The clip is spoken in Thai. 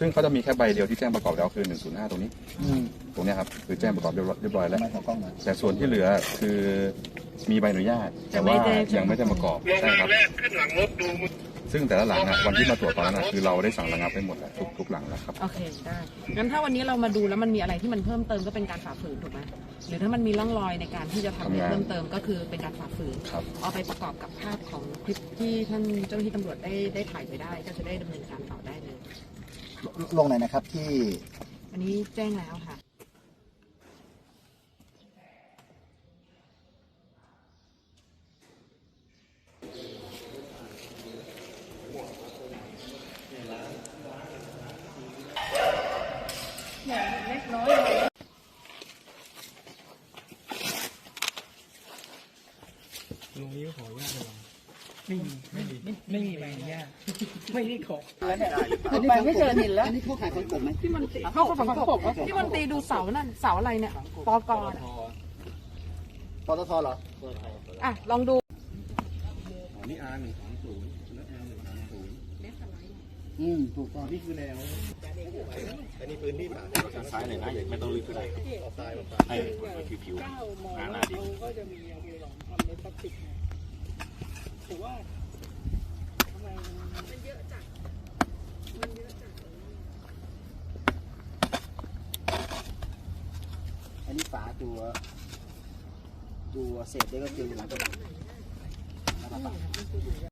ซึ่งเขาจะมีแค่ใบเดียวที่แจ้งประกอบแล้วคือ 105 ตรงนี้อืมตรงเนี้ยครับคือแจ้งประกอบเรียบร้อยเรียบร้อยทำแล้วไมเขากล้องมาแต่ส่วนที่เหลือคือมีใบอนุญาต แต่ว่ายังไม่ได้ประกอบใช่ครับ ซึ่งแต่ละหลังอะวันที่มาตรวจตอนนั้นอะคือเราได้สั่งระงับไปหมดแล้วทุกทุกหลังแล้วครับ โอเคได้งั้นถ้าวันนี้เรามาดูแล้วมันมีอะไรที่มันเพิ่มเติมก็เป็นการฝ่าฝืนถูกไหมหรือถ้ามันมีร่องรอยในการที่จะทำอะไรทำงาน เพิ่มเติมก็คือเป็นการฝ่าฝืน ครับ เอาไปประกอบกับภาพของคลิปที่ท่านเจ้าหน้าที่ตำรวจได้ได้ถ่ายไว้ได้ ก็จะได้ดำเนินการต่อได้เลย ลงไหนนะครับที่อันนี้แจ้งแล้วค่ะ ลุงนี้วขออนุญาตเลย ไม่มีใบอนุญาตไม่ได้ขออันนี้ไม่เจอหินแล้วอันนี้เขาขายของกบไหมพี่มันตีเข้าฝังกบพี่มันตีดูเสานั่นเสาอะไรเนี่ยปอกรน่ะปตทเหรออะลองดูอืมถูกต้องนี่คือแนวซ้ายหน่อยนะไม่ต้องลึกก็ได้ให้ผิวผิวหน้าดินก็จะมีเอาไปหลอมทำในพลาสติกนะแต่ว่าทำไมมันเยอะจัด อันนี้ฝาตัว ตัวเศษได้ก็คือหลังกระบะ